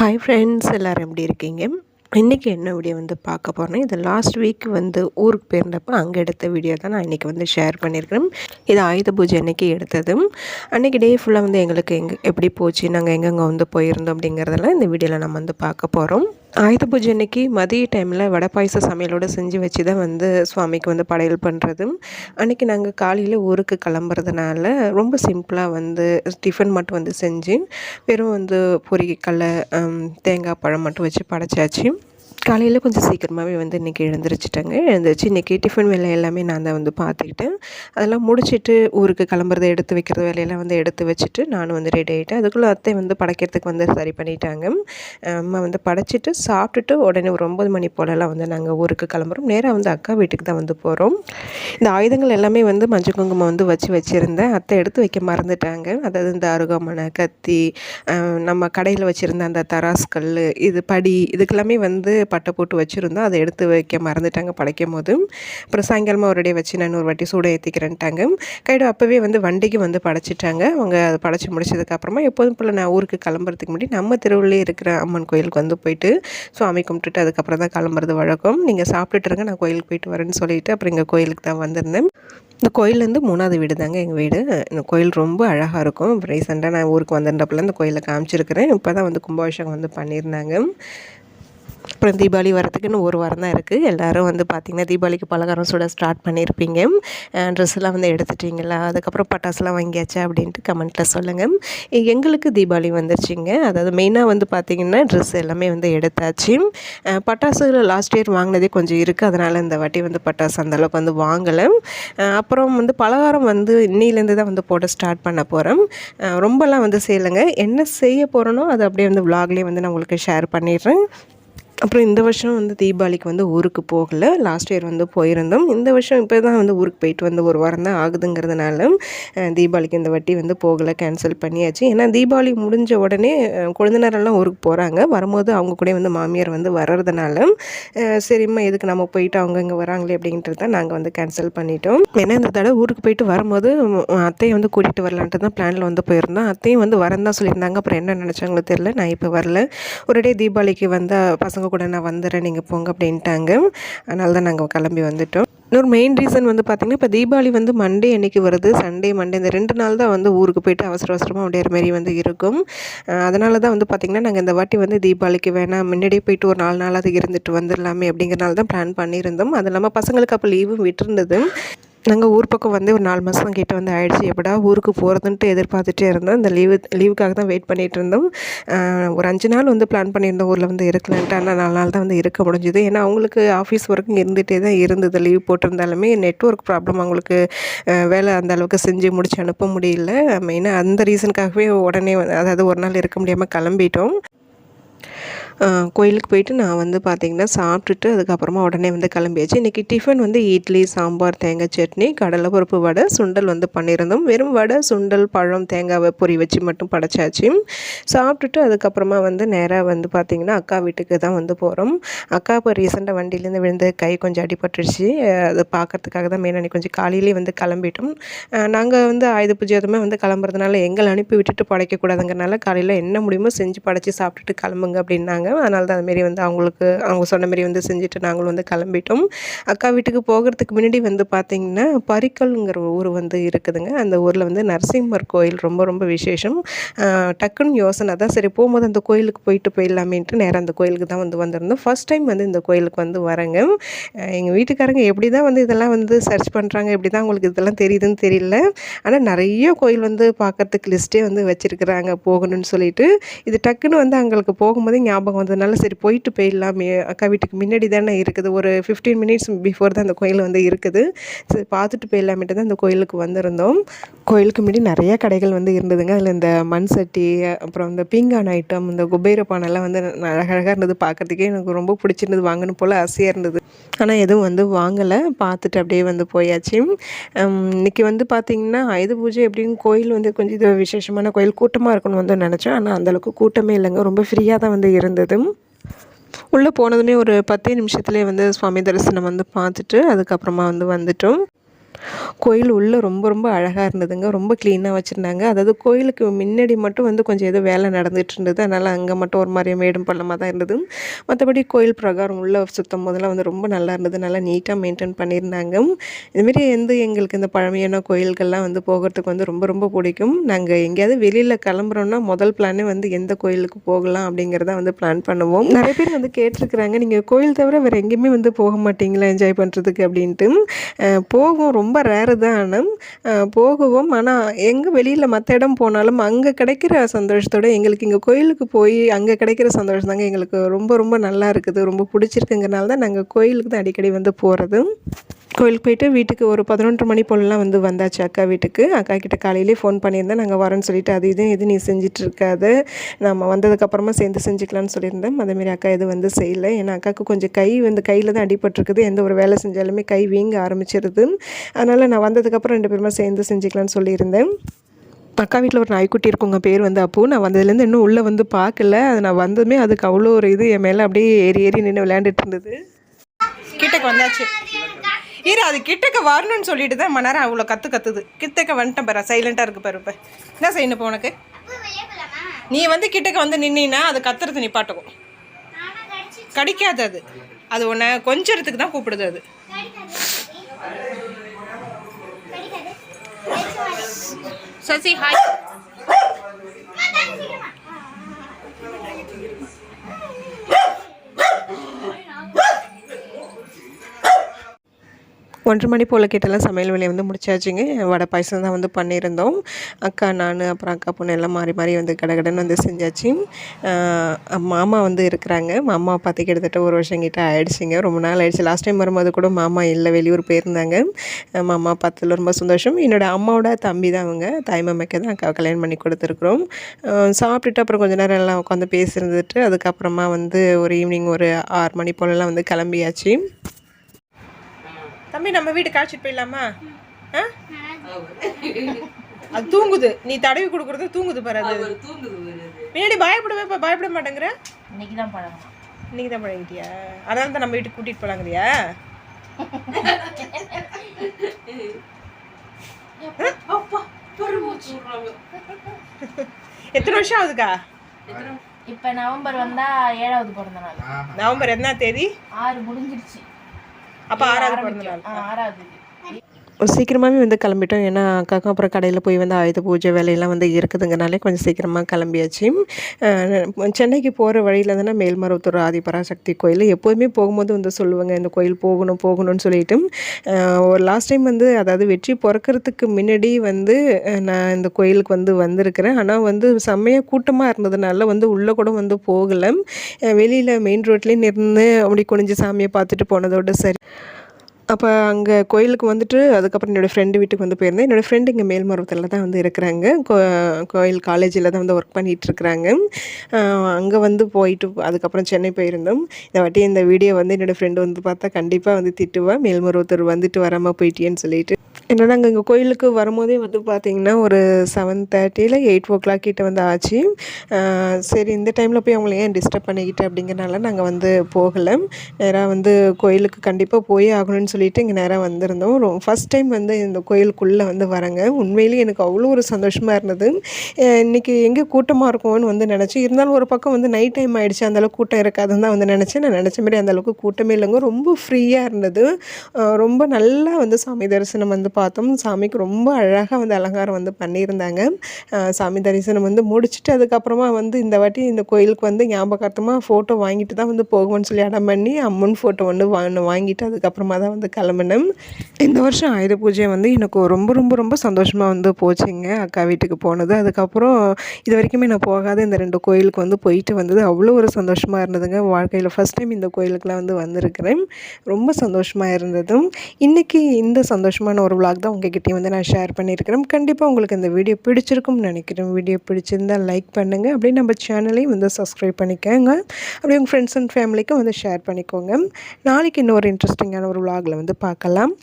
Hi friends எல்லோரும் எப்படி இருக்கீங்க? இன்றைக்கி என்ன வீடியோ வந்து பார்க்க போகிறேன் இது லாஸ்ட் வீக் வந்து ஊருக்கு போயிருந்தப்போ அங்கே எடுத்த வீடியோ தான் நான் இன்றைக்கி வந்து ஷேர் பண்ணியிருக்கிறேன். இது ஆயுத பூஜை அன்றைக்கி எடுத்ததும் அன்றைக்கி டே ஃபுல்லாக வந்து எங்களுக்கு எங்கே எப்படி போச்சு நாங்கள் எங்கெங்கே வந்து போயிருந்தோம் அப்படிங்கிறதெல்லாம் இந்த வீடியோவில் நம்ம வந்து பார்க்க போகிறோம் ஆயுத பூஜை அன்னைக்கு மதிய டைமில் வடை பாயச சமையலோடு செஞ்சு வச்சு தான் வந்து சுவாமிக்கு வந்து படையல் பண்ணுறது அன்றைக்கி நாங்கள் காலையில் ஊருக்கு கிளம்புறதுனால ரொம்ப சிம்பிளாக வந்து டிஃபன் மட்டும் வந்து செஞ்சு வெறும் வந்து பொரி தேங்காய் பழம் மட்டும் வச்சு படைச்சாச்சு. காலையில் கொஞ்சம் சீக்கிரமாகவே வந்து இன்றைக்கி எழுந்திரிச்சிட்டேங்க. எழுந்திரிச்சு இன்றைக்கி டிஃபன் வேலை எல்லாமே நான் தான் வந்து பார்த்துக்கிட்டேன். அதெல்லாம் முடிச்சுட்டு ஊருக்கு கிளம்புறத எடுத்து வைக்கிறது வேலையெல்லாம் வந்து எடுத்து வச்சுட்டு நானும் வந்து ரெடி ஆகிட்டேன் அதுக்குள்ளே அத்தை வந்து படைக்கிறதுக்கு வந்து சரி பண்ணிட்டாங்க. அம்மா வந்து படைச்சிட்டு சாப்பிட்டுட்டு உடனே ஒரு ஒம்பது மணி போலலாம் வந்து நாங்கள் ஊருக்கு கிளம்புறோம். நேராக வந்து அக்கா வீட்டுக்கு தான் வந்து போகிறோம் இந்த ஆயுதங்கள் எல்லாமே வந்து மஞ்சள் குங்குமம் வந்து வச்சு வச்சுருந்தேன். அத்தை எடுத்து வைக்க மறந்துட்டாங்க. அதாவது இந்த அருகாமனை கத்தி நம்ம கடையில் வச்சுருந்த அந்த தராஸ்கல் இது படி இதுக்கெல்லாமே வந்து பட்டை போட்டு வச்சுருந்தோம். அதை எடுத்து வைக்க மறந்துட்டாங்க படைக்கும் போது அப்புறம் சாயங்காலமாக ஒரு வச்சு நான் ஒரு வாட்டி சூடை ஏற்றிக்கிறேன்ட்டாங்க கைடு அப்போவே வந்து வண்டிக்கு வந்து படைச்சிட்டாங்க. அவங்க அதை படைச்சி முடிச்சதுக்கப்புறமா எப்போதும் போல் நான் ஊருக்கு கிளம்புறதுக்கு முன்னாடி நம்ம தெருவிலே இருக்கிற அம்மன் கோயிலுக்கு வந்து போயிட்டு சுவாமி கும்பிட்டுட்டு அதுக்கப்புறம் தான் கிளம்புறது வழக்கம். நீங்கள் சாப்பிட்டுட்டுருங்க நான் கோயிலுக்கு போயிட்டு வரேன்னு சொல்லிவிட்டு அப்புறம் இங்கே கோயிலுக்கு தான் வந்திருந்தேன். இந்த கோயிலேருந்து மூணாவது வீடு தாங்க எங்கள் வீடு. இந்த கோயில் ரொம்ப அழகாக இருக்கும். ரீசெண்டாக நான் ஊருக்கு வந்திருந்தப்பெல்லாம் இந்த கோயிலை காமிச்சிருக்கிறேன். இப்போ தான் வந்து கும்பாபிஷேகம் வந்து பண்ணியிருந்தாங்க. அப்புறம் தீபாவளி வரத்துக்குன்னு ஒரு வாரம் தான் இருக்குது எல்லோரும் வந்து பார்த்திங்கன்னா தீபாவளிக்கு பலகாரம் சுட ஸ்டார்ட் பண்ணியிருப்பீங்க ட்ரெஸ்லாம் வந்து எடுத்துட்டிங்களா? அதுக்கப்புறம் பட்டாசுலாம் வாங்கியாச்சா? அப்படின்ட்டு கமெண்ட்டில் சொல்லுங்கள் எங்களுக்கு தீபாவளி வந்துருச்சுங்க. அதாவது மெயினாக வந்து பார்த்திங்கன்னா ட்ரெஸ் எல்லாமே வந்து எடுத்தாச்சு. பட்டாசுகள் லாஸ்ட் இயர் வாங்கினதே கொஞ்சம் இருக்குது அதனால் இந்த வாட்டி வந்து பட்டாசு அந்தளவுக்கு வந்து வாங்கலை. அப்புறம் வந்து பலகாரம் வந்து இன்னிலேருந்து தான் வந்து போட ஸ்டார்ட் பண்ண போகிறேன் ரொம்பலாம் வந்து செய்யலைங்க. என்ன செய்ய போகிறேனோ அதை அப்படியே வந்து விலாக்லேயே வந்து நான் உங்களுக்கு ஷேர் பண்ணிடுறேன். அப்புறம் இந்த வருஷம் வந்து தீபாவளிக்கு வந்து ஊருக்கு போகலை. லாஸ்ட் இயர் வந்து போயிருந்தோம். இந்த வருஷம் இப்போ தான் வந்து ஊருக்கு போயிட்டு வந்து ஒரு வாரம் தான் ஆகுதுங்கிறதுனால தீபாவளிக்கு இந்த வட்டி வந்து போகலை கேன்சல் பண்ணியாச்சு. ஏன்னா தீபாவளி முடிஞ்ச உடனே குழந்தைனரெல்லாம் ஊருக்கு போகிறாங்க வரும்போது அவங்க கூட வந்து மாமியார் வந்து வர்றதுனால சரிம்மா எதுக்கு நம்ம போயிட்டு அவங்க இங்கே வராங்களே அப்படின்றது தான் நாங்கள் வந்து கேன்சல் பண்ணிட்டோம். ஏன்னா இந்த தடவை ஊருக்கு போயிட்டு வரும்போது அத்தையை வந்து கூட்டிகிட்டு வரலான்ட்டு தான் பிளானில் வந்து போயிருந்தோம். அத்தையும் வந்து வரேன் தான் சொல்லியிருந்தாங்க. அப்புறம் என்ன நினச்சாங்களோ தெரில நான் இப்போ வரல. ஒரு டே தீபாவளிக்கு வந்த பசங்க கூட நான் வந்துடுறேன் நீங்கள் போங்க அப்படின்ட்டாங்க. அதனால தான் நாங்கள் கிளம்பி வந்துட்டோம். இன்னொரு மெயின் ரீசன் வந்து பார்த்திங்கன்னா இப்போ தீபாவளி வந்து மண்டே அன்றைக்கி வருது. சண்டே மண்டே இந்த ரெண்டு நாள் தான் வந்து ஊருக்கு போயிட்டு அவசர அவசரமாக அப்படியே மாரி வந்து இருக்கும். அதனால தான் வந்து பார்த்திங்கன்னா நாங்கள் இந்த வாட்டி வந்து தீபாவளிக்கு வேணாம் முன்னாடியே போயிட்டு ஒரு நாலு நாளாவது இருந்துட்டு வந்துடலாமே அப்படிங்கிறனால தான் பிளான் பண்ணியிருந்தோம். அது இல்லாமல் பசங்களுக்கு அப்போ லீவும் விட்டுருந்தது. நாங்கள் ஊர் பக்கம் வந்து ஒரு நாலு மாதம் கிட்டே வந்து ஆயிடுச்சு. எப்படா ஊருக்கு போகிறதுன்ட்டு எதிர்பார்த்துட்டே இருந்தோம். இந்த லீவு லீவுக்காக தான் வெயிட் பண்ணிகிட்டு இருந்தோம். ஒரு அஞ்சு நாள் வந்து பிளான் பண்ணியிருந்தோம் ஊரில் வந்து இருக்கலான்ட்டு. ஆனால் நாலு நாள் தான் வந்து இருக்க முடிஞ்சுது. ஏன்னா அவங்களுக்கு ஆஃபீஸ் ஒர்க்கும் இருந்துகிட்டே தான் இருந்தது. லீவ் போட்டிருந்தாலுமே நெட்ஒர்க் ப்ராப்ளம் அவங்களுக்கு வேலை அந்த அளவுக்கு செஞ்சு முடிச்சு அனுப்ப முடியல. மெயினாக அந்த ரீசனுக்காகவே உடனே அதாவது ஒரு நாள் இருக்க முடியாமல் கிளம்பிட்டோம். கோயிலுக்கு போயிட்டு நான் வந்து பார்த்திங்கன்னா சாப்பிட்டுட்டு அதுக்கப்புறமா உடனே வந்து கிளம்பியாச்சு. இன்றைக்கி டிஃபன் வந்து இட்லி சாம்பார் தேங்காய் சட்னி கடலைப்பருப்பு வடை சுண்டல் வந்து பண்ணியிருந்தோம். வெறும் வடை சுண்டல் பழம் தேங்காவை பொறி வச்சு மட்டும் படைச்சாச்சு. சாப்பிட்டுட்டு அதுக்கப்புறமா வந்து நேராக வந்து பார்த்திங்கன்னா அக்கா வீட்டுக்கு தான் வந்து போகிறோம் அக்கா இப்போ ரீசெண்டாக வண்டியிலேருந்து விழுந்து கை கொஞ்சம் அடிபட்டுருச்சு. அதை பார்க்குறதுக்காக தான் மெயின் கொஞ்சம் காலையிலேயே வந்து கிளம்பிட்டோம். நாங்கள் வந்து ஆயுத பூஜை எதுவுமே வந்து கிளம்புறதுனால எங்களை அனுப்பி விட்டுட்டு படைக்கக்கூடாதுங்கிறனால காலையில் என்ன முடியுமோ செஞ்சு படைச்சி சாப்பிட்டுட்டு கிளம்புங்க அப்படின்னாங்க. அதனால தான் அதுமாரி வந்து அவங்களுக்கு அவங்க சொன்ன மாரி வந்து செஞ்சுட்டு நாங்களும் வந்து கிளம்பிட்டோம். அக்கா வீட்டுக்கு போகிறதுக்கு முன்னாடி வந்து பார்த்திங்கன்னா பரிக்கல்ங்கிற ஊர் வந்து இருக்குதுங்க. அந்த ஊரில் வந்து நரசிம்மர் கோயில் ரொம்ப ரொம்ப விசேஷம். டக்குன்னு யோசனை தான். சரி போகும்போது அந்த கோயிலுக்கு போயிட்டு போயிடலாமேன்ட்டு நேராக அந்த கோயிலுக்கு தான் வந்து வந்திருந்தோம். ஃபஸ்ட் டைம் வந்து இந்த கோயிலுக்கு வந்து வரேங்க. எங்கள் வீட்டுக்காரங்க எப்படி தான் வந்து இதெல்லாம் வந்து சர்ச் பண்ணுறாங்க எப்படி தான் உங்களுக்கு இதெல்லாம் தெரியுதுன்னு தெரியல. ஆனால் நிறைய கோயில் வந்து பார்க்குறதுக்கு லிஸ்ட்டே வந்து வச்சுருக்குறாங்க போகணும்னு சொல்லிட்டு. இது டக்குன்னு வந்து அவங்களுக்கு போகும்போது ஞாபகம் வந்ததுனால சரி போயிட்டு போயிடலாமே. அக்கா வீட்டுக்கு முன்னாடி தானே இருக்குது. ஒரு ஃபிஃப்டீன் மினிட்ஸ் பிஃபோர் தான் அந்த கோயில் வந்து இருக்குது. சரி பார்த்துட்டு போயிடலாமேட்டு தான் அந்த கோயிலுக்கு வந்திருந்தோம். கோயிலுக்கு முன்னாடி நிறைய கடைகள் வந்து இருந்ததுங்க. அதில் இந்த மண் சட்டி அப்புறம் இந்த பீங்கான் ஐட்டம் இந்த குபேர பானைலாம் வந்து அழகழகாக இருந்தது பார்க்குறதுக்கே எனக்கு ரொம்ப பிடிச்சிருந்தது வாங்கணும் போல் ஆசையாக இருந்தது. ஆனால் எதுவும் வந்து வாங்கலை. பார்த்துட்டு அப்படியே வந்து போயாச்சு. இன்றைக்கி வந்து பார்த்திங்கன்னா ஆயுத பூஜை எப்படின்னு கோயில் வந்து கொஞ்சம் இது விசேஷமான கோயில். கூட்டமாக இருக்கணும்னு வந்து நினச்சோம் ஆனால் அந்தளவுக்கு கூட்டமே இல்லைங்க. ரொம்ப ஃப்ரீயாக தான் வந்து இருந்தது. உள்ளே போனதுமே ஒரு பத்தே நிமிஷத்துலேயே வந்து சுவாமி தரிசனம் வந்து பார்த்துட்டு அதுக்கப்புறமா வந்து வந்துட்டோம். கோயில் உள்ளே ரொம்ப ரொம்ப அழகாக இருந்ததுங்க. ரொம்ப க்ளீனாக வச்சுருந்தாங்க. அதாவது கோயிலுக்கு முன்னாடி மட்டும் வந்து கொஞ்சம் ஏதோ வேலை நடந்துகிட்டு இருந்தது. அதனால் அங்கே மட்டும் ஒரு மாதிரி மேடும் பள்ளமாக தான் இருந்தது. மற்றபடி கோயில் பிரகாரம் உள்ளே சுத்தம் போதெல்லாம் வந்து ரொம்ப நல்லா இருந்தது. நல்லா நீட்டாக மெயின்டைன் பண்ணியிருந்தாங்க. இதுமாரி எந்த எங்களுக்கு இந்த பழமையான கோயில்கள்லாம் வந்து போகிறதுக்கு வந்து ரொம்ப ரொம்ப பிடிக்கும். நாங்கள் எங்கேயாவது வெளியில் கிளம்புறோன்னா முதல் பிளானே வந்து எந்த கோயிலுக்கு போகலாம் அப்படிங்கிறத வந்து பிளான் பண்ணுவோம். நிறைய பேர் வந்து கேட்டிருக்கிறாங்க நீங்கள் கோயில் தவிர வேறு எங்கேயுமே வந்து போக மாட்டீங்களா? என்ஜாய் பண்ணுறதுக்கு அப்படின்ட்டு. போகும் ரொம்ப ரேரு தான் போகுவோம். ஆனால் எங்கே வெளியில் மற்ற இடம் போனாலும் அங்கே கிடைக்கிற சந்தோஷத்தோட எங்களுக்கு இங்கே கோயிலுக்கு போய் அங்கே கிடைக்கிற சந்தோஷம் தாங்க எங்களுக்கு ரொம்ப ரொம்ப நல்லா இருக்குது. ரொம்ப பிடிச்சிருக்குங்கிறனால தான் நாங்கள் கோயிலுக்கு தான் அடிக்கடி வந்து போகிறது கோயிலுக்கு போயிட்டு வீட்டுக்கு ஒரு பதினொன்று மணி போலலாம் வந்து வந்தாச்சு அக்கா வீட்டுக்கு. அக்கா கிட்ட காலையிலே ஃபோன் பண்ணியிருந்தேன். நாங்கள் வரோன்னு சொல்லிட்டு அது இது எது நீ செஞ்சுட்டு இருக்காது நம்ம வந்ததுக்கப்புறமா சேர்ந்து செஞ்சுக்கலாம்னு சொல்லியிருந்தேன். அதேமாரி அக்கா இது வந்து செய்யலை. ஏன்னா அக்காவுக்கு கொஞ்சம் கை வந்து கையில் தான் அடிபட்டுருக்குது. எந்த ஒரு வேலை செஞ்சாலுமே கை வீங்க ஆரம்பிச்சிருது. அதனால் நான் வந்ததுக்கப்புறம் ரெண்டு பேருமா சேர்ந்து செஞ்சுக்கலாம்னு சொல்லியிருந்தேன். அக்கா வீட்டில் ஒரு நாய்க்குட்டி இருக்குங்க. பேர் வந்து அப்போ. நான் வந்ததுலேருந்து இன்னும் உள்ளே வந்து பார்க்கல. அது நான் வந்ததுமே அதுக்கு அவ்வளோ ஒரு இது என் மேலே அப்படியே ஏறி ஏறி நின்று விளையாண்டுட்டு இருந்தது. கிட்டக்கு வந்தாச்சு. இரு அது கிட்டக்க வரணும்னு சொல்லிட்டு தான் மணி நேரம் அவ்வளோ கற்று கத்துது. கிட்டக்க வந்துட்டேன் பாரு சைலண்ட்டாக இருக்கு பாரு இப்போ. என்ன செய்யணும் இப்போ உனக்கு? நீ வந்து கிட்டக்க வந்து நின்னா அது கத்துறது நிப்பாட்டுக்கும் கடிக்காது அது. அது உன்னை கொஞ்சத்துக்கு தான் கூப்பிடுது அது. சசி ஹாய் ஒன்றரை மணி போல் கிட்டலாம் சமையல் வேலையை வந்து முடிச்சாச்சுங்க. வடை பாயசம் தான் வந்து பண்ணியிருந்தோம். அக்கா நான் அப்புறம் அக்கா பொண்ணு எல்லாம் மாறி மாறி வந்து கடகடன்னு வந்து செஞ்சாச்சு. மாமா வந்து இருக்கிறாங்க. மாமா பார்த்து கிட்டத்தட்ட ஒரு வருஷம் கிட்ட ஆயிடுச்சுங்க. ரொம்ப நாள் ஆயிடுச்சு. லாஸ்ட் டைம் வரும்போது கூட மாமா இல்லை வெளியூர் போயிருந்தாங்க. மாமா பார்த்ததுல ரொம்ப சந்தோஷம். என்னோட அம்மாவோட தம்பி தான் அவங்க. தாய்மாமைக்கு தான் அக்கா கல்யாணம் பண்ணி கொடுத்துருக்குறோம். சாப்பிட்டுட்டு அப்புறம் கொஞ்ச நேரம் எல்லாம் உட்காந்து பேசியிருந்துட்டு அதுக்கப்புறமா வந்து ஒரு ஈவினிங் ஒரு ஆறு மணி போலலாம் வந்து கிளம்பியாச்சு. தம்பி நம்ம வீட்டுக்கு அழைச்சிட்டு போயிடலாமா? ஆ? அது தூங்குது. நீ தடவி கொடுக்குறது தூங்குது பாரு அது. முன்னாடி பயப்படவே இப்ப பயப்பட மாட்டேங்கிற? இன்னைக்கு தான் பழகணும் இன்னைக்கு தான் பழகிட்டியா? அதனால தான் நம்ம வீட்டுக்கு கூட்டிட்டு போலாங்கிறியா? எத்தனை வருஷம் ஆகுதுக்கா? இப்ப நவம்பர் வந்தா ஏழாவது பிறந்த நாள். நவம்பர் என்ன தேதி? ஆறு முடிஞ்சிருச்சு. அப்போ ஆறாவது பிறந்த நாள் ஆ, ஆறாவது சீக்கிரமாகவே வந்து கிளம்பிட்டோம். ஏன்னா அக்காக்கும் அப்புறம் கடையில் போய் வந்து ஆயுத பூஜை வேலையெல்லாம் வந்து இருக்குதுங்கனாலே கொஞ்சம் சீக்கிரமாக கிளம்பியாச்சு. சென்னைக்கு போகிற வழியில் தானே மேல்மருவத்தூர் ஆதிபராசக்தி கோயில். எப்போதுமே போகும்போது வந்து சொல்லுவாங்க இந்த கோயில் போகணும் போகணும்னு சொல்லிட்டு. ஒரு லாஸ்ட் டைம் வந்து அதாவது வெற்றி பிறக்கிறதுக்கு முன்னாடி வந்து நான் இந்த கோயிலுக்கு வந்து வந்திருக்கிறேன். ஆனால் வந்து செம்மையாக கூட்டமாக இருந்ததுனால வந்து உள்ளே கூட வந்து போகலை. வெளியில் மெயின் ரோட்லேயே நின்று அப்படி குனிஞ்சு சாமியை பார்த்துட்டு போனதோட சரி. அப்போ அங்கே கோயிலுக்கு வந்துட்டு அதுக்கப்புறம் என்னோடய ஃப்ரெண்டு வீட்டுக்கு வந்து போயிருந்தேன். என்னோடய ஃப்ரெண்டு இங்கே மேல்மருவத்தில் தான் வந்து இருக்கிறாங்க. கோ கோயில் காலேஜில் தான் வந்து ஒர்க் பண்ணிகிட்ருக்குறாங்க அங்கே வந்து போயிட்டு அதுக்கப்புறம் சென்னை போயிருந்தோம். இந்த வாட்டி இந்த வீடியோ வந்து என்னோடய ஃப்ரெண்டு வந்து பார்த்தா கண்டிப்பாக வந்து திட்டுவா மேல்மருவத்தூர் வந்துட்டு வராமல் போயிட்டேன்னு சொல்லிட்டு. ஏன்னா நாங்கள் இங்கே கோயிலுக்கு வரும்போதே வந்து பார்த்திங்கன்னா ஒரு செவன் தேர்ட்டியில் எயிட் ஓ கிளாக் கிட்ட வந்து ஆச்சு. சரி இந்த டைமில் போய் அவங்கள ஏன் டிஸ்டர்ப் பண்ணிக்கிட்டு அப்படிங்கிறனால நாங்கள் வந்து போகலை. நேராக வந்து கோயிலுக்கு கண்டிப்பாக போயே ஆகணும்னு சொல்லிட்டு இங்கே நேராக வந்திருந்தோம். ரொ ஃபஸ்ட் டைம் வந்து இந்த கோயிலுக்குள்ளே வந்து வரேங்க. உண்மையிலேயே எனக்கு அவ்வளோ ஒரு சந்தோஷமாக இருந்தது. இன்றைக்கி இன்னைக்கு எங்கே கூட்டமாக இருக்கும்னு வந்து நினச்சேன் இருந்தாலும் ஒரு பக்கம் வந்து நைட் டைம் ஆகிடுச்சு அந்தளவுக்கு கூட்டம் இருக்காதுன்னு தான் வந்து நினச்சேன். நான் நினச்ச மாதிரி அந்தளவுக்கு கூட்டமே இல்லைங்க. ரொம்ப ஃப்ரீயாக இருந்தது. ரொம்ப நல்லா வந்து சாமி தரிசனம் வந்து பார்த்தோம். சாமிக்கு ரொம்ப அழகாக வந்து அலங்காரம் வந்து பண்ணியிருந்தாங்க. சாமி தரிசனம் வந்து முடிச்சுட்டு அதுக்கப்புறமா வந்து இந்த வாட்டி இந்த கோயிலுக்கு வந்து ஞாபகார்த்தமாக ஃபோட்டோ வாங்கிட்டு தான் வந்து போகும்னு சொல்லி அடம் பண்ணி அம்மன் ஃபோட்டோ வந்து வாங்க வாங்கிட்டு அதுக்கப்புறமா தான் வந்து கிளம்பினேன். இந்த வருஷம் ஆயுத பூஜை வந்து எனக்கு ரொம்ப ரொம்ப ரொம்ப சந்தோஷமாக வந்து போச்சுங்க. அக்கா வீட்டுக்கு போனது. அதுக்கப்புறம் இது வரைக்குமே நான் போகாத இந்த ரெண்டு கோயிலுக்கு வந்து போயிட்டு வந்தது. அவ்வளோ ஒரு சந்தோஷமாக இருந்ததுங்க. வாழ்க்கையில் ஃபஸ்ட் டைம் இந்த கோயிலுக்குலாம் வந்து வந்திருக்கிறேன். ரொம்ப சந்தோஷமாக இருந்ததும். இன்றைக்கி இந்த சந்தோஷமான ஒரு vlog தான் உங்ககிட்டயும் வந்து நான் ஷேர் பண்ணியிருக்கிறேன். கண்டிப்பாக உங்களுக்கு இந்த வீடியோ பிடிச்சிருக்கும்னு நினைக்கிறேன். வீடியோ பிடிச்சிருந்தால் லைக் பண்ணுங்கள் அப்படியே நம்ம சேனலையும் வந்து சப்ஸ்கிரைப் பண்ணிக்கோங்க. அப்படியே உங்கள் ஃப்ரெண்ட்ஸ் அண்ட் ஃபேமிலிக்கும் வந்து ஷேர் பண்ணிக்கோங்க. நாளைக்கு இன்னொரு இன்ட்ரெஸ்டிங்கான ஒரு vlogல வந்து பார்க்கலாம்.